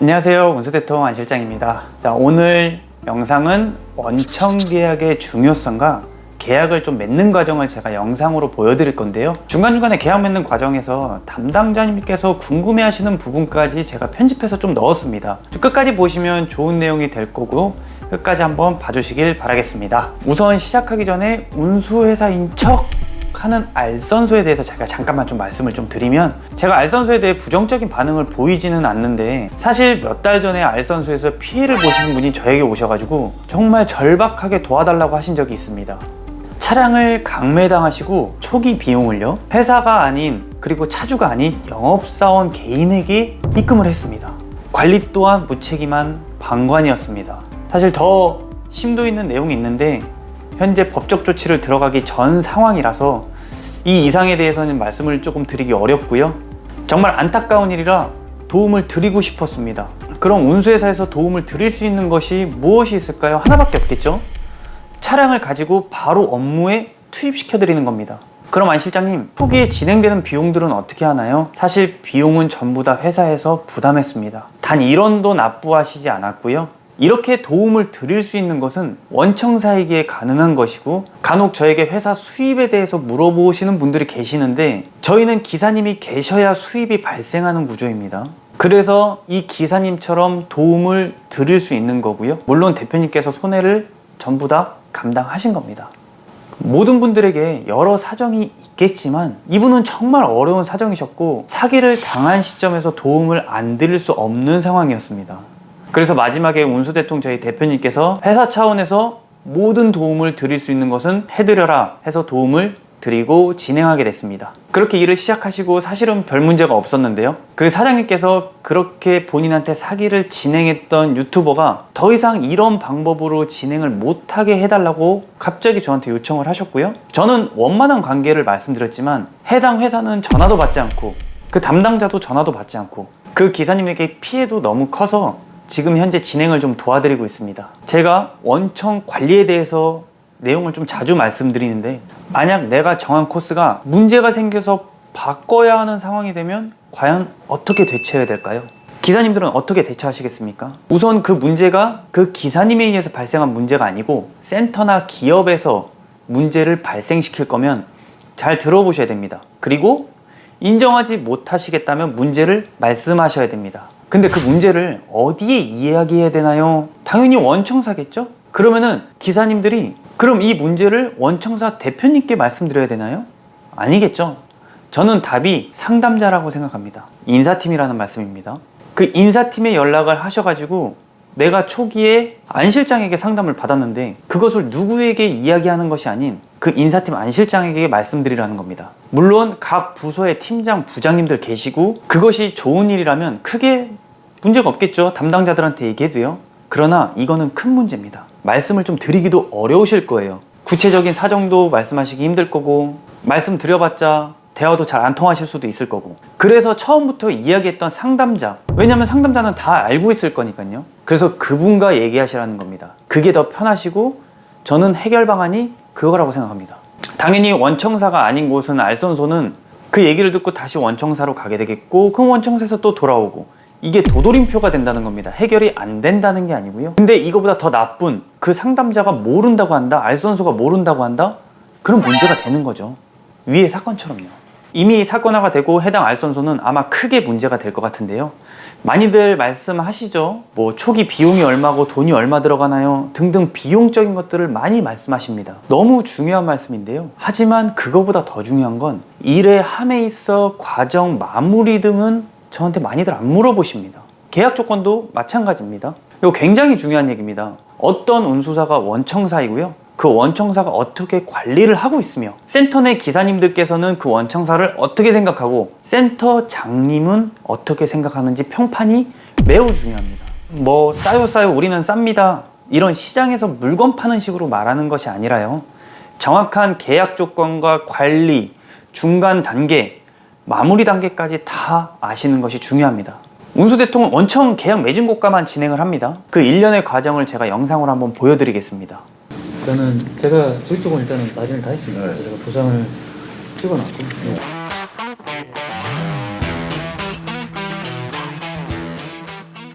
안녕하세요. 운수대통 안 실장입니다. 자, 오늘 영상은 원청 계약의 중요성과 계약을 좀 맺는 과정을 제가 영상으로 보여드릴 건데요. 중간중간에 계약 맺는 과정에서 담당자님께서 궁금해 하시는 부분까지 제가 편집해서 좀 넣었습니다. 좀 끝까지 보시면 좋은 내용이 될 거고 끝까지 한번 봐주시길 바라겠습니다. 우선 시작하기 전에 운수회사인 척 하는 알선소에 대해서 제가 잠깐만 좀 말씀을 좀 드리면 제가 알선소에 대해 부정적인 반응을 보이지는 않는데 사실 몇 달 전에 알선소에서 피해를 보신 분이 저에게 오셔가지고 정말 절박하게 도와달라고 하신 적이 있습니다. 차량을 강매당하시고 초기 비용을요 회사가 아닌 그리고 차주가 아닌 영업사원 개인에게 입금을 했습니다. 관리 또한 무책임한 방관이었습니다. 사실 더 심도 있는 내용이 있는데 현재 법적 조치를 들어가기 전 상황이라서 이 이상에 대해서는 말씀을 조금 드리기 어렵고요. 정말 안타까운 일이라 도움을 드리고 싶었습니다. 그럼 운수회사에서 도움을 드릴 수 있는 것이 무엇이 있을까요? 하나밖에 없겠죠? 차량을 가지고 바로 업무에 투입시켜 드리는 겁니다. 그럼 안 실장님, 초기에 진행되는 비용들은 어떻게 하나요? 사실 비용은 전부 다 회사에서 부담했습니다. 단 1원도 납부하시지 않았고요. 이렇게 도움을 드릴 수 있는 것은 원청사에게 가능한 것이고 간혹 저에게 회사 수입에 대해서 물어보시는 분들이 계시는데 저희는 기사님이 계셔야 수입이 발생하는 구조입니다. 그래서 이 기사님처럼 도움을 드릴 수 있는 거고요. 물론 대표님께서 손해를 전부 다 감당하신 겁니다. 모든 분들에게 여러 사정이 있겠지만 이분은 정말 어려운 사정이셨고 사기를 당한 시점에서 도움을 안 드릴 수 없는 상황이었습니다. 그래서 마지막에 운수 대통 저희 대표님께서 회사 차원에서 모든 도움을 드릴 수 있는 것은 해드려라 해서 도움을 드리고 진행하게 됐습니다. 그렇게 일을 시작하시고 사실은 별 문제가 없었는데요. 그 사장님께서 그렇게 본인한테 사기를 진행했던 유튜버가 더 이상 이런 방법으로 진행을 못하게 해달라고 갑자기 저한테 요청을 하셨고요. 저는 원만한 관계를 말씀드렸지만 해당 회사는 전화도 받지 않고 그 담당자도 전화도 받지 않고 그 기사님에게 피해도 너무 커서 지금 현재 진행을 좀 도와드리고 있습니다. 제가 원청 관리에 대해서 내용을 좀 자주 말씀드리는데 만약 내가 정한 코스가 문제가 생겨서 바꿔야 하는 상황이 되면 과연 어떻게 대처해야 될까요? 기사님들은 어떻게 대처하시겠습니까? 우선 그 문제가 그 기사님에 의해서 발생한 문제가 아니고 센터나 기업에서 문제를 발생시킬 거면 잘 들어보셔야 됩니다. 그리고 인정하지 못하시겠다면 문제를 말씀하셔야 됩니다. 근데 그 문제를 어디에 이야기해야 되나요? 당연히 원청사겠죠? 그러면은 기사님들이 그럼 이 문제를 원청사 대표님께 말씀드려야 되나요? 아니겠죠. 저는 답이 상담자라고 생각합니다. 인사팀이라는 말씀입니다. 그 인사팀에 연락을 하셔가지고 내가 초기에 안 실장에게 상담을 받았는데 그것을 누구에게 이야기하는 것이 아닌 그 인사팀 안 실장에게 말씀드리라는 겁니다. 물론 각 부서의 팀장, 부장님들 계시고 그것이 좋은 일이라면 크게 문제가 없겠죠. 담당자들한테 얘기해도요. 그러나 이거는 큰 문제입니다. 말씀을 좀 드리기도 어려우실 거예요. 구체적인 사정도 말씀하시기 힘들 거고 말씀 드려봤자 대화도 잘 안 통하실 수도 있을 거고 그래서 처음부터 이야기했던 상담자 왜냐하면 상담자는 다 알고 있을 거니까요 그래서 그분과 얘기하시라는 겁니다 그게 더 편하시고 저는 해결 방안이 그거라고 생각합니다 당연히 원청사가 아닌 곳은 알선소는 그 얘기를 듣고 다시 원청사로 가게 되겠고 그 원청사에서 또 돌아오고 이게 도돌림표가 된다는 겁니다. 해결이 안 된다는 게 아니고요. 근데 이거보다 더 나쁜 그 상담자가 모른다고 한다, 알선소가 모른다고 한다? 그럼 문제가 되는 거죠. 위의 사건처럼요. 이미 사건화가 되고 해당 알선소는 아마 크게 문제가 될 것 같은데요. 많이들 말씀하시죠. 뭐 초기 비용이 얼마고 돈이 얼마 들어가나요? 등등 비용적인 것들을 많이 말씀하십니다. 너무 중요한 말씀인데요. 하지만 그거보다 더 중요한 건 일의 함에 있어 과정 마무리 등은 저한테 많이들 안 물어보십니다. 계약 조건도 마찬가지입니다. 이거 굉장히 중요한 얘기입니다. 어떤 운수사가 원청사이고요. 그 원청사가 어떻게 관리를 하고 있으며 센터 내 기사님들께서는 그 원청사를 어떻게 생각하고 센터장님은 어떻게 생각하는지 평판이 매우 중요합니다. 뭐 싸요 싸요 우리는 쌉니다. 이런 시장에서 물건 파는 식으로 말하는 것이 아니라요. 정확한 계약 조건과 관리, 중간 단계, 마무리 단계까지 다 아시는 것이 중요합니다. 운수대통은 원청 계약 맺은 곳과만 진행을 합니다. 그 일련의 과정을 제가 영상으로 한번 보여드리겠습니다. 일단은 제가 저희 쪽은 일단은 마련을 다 했습니다. 그래서 제가 도장을 찍어놨고 네.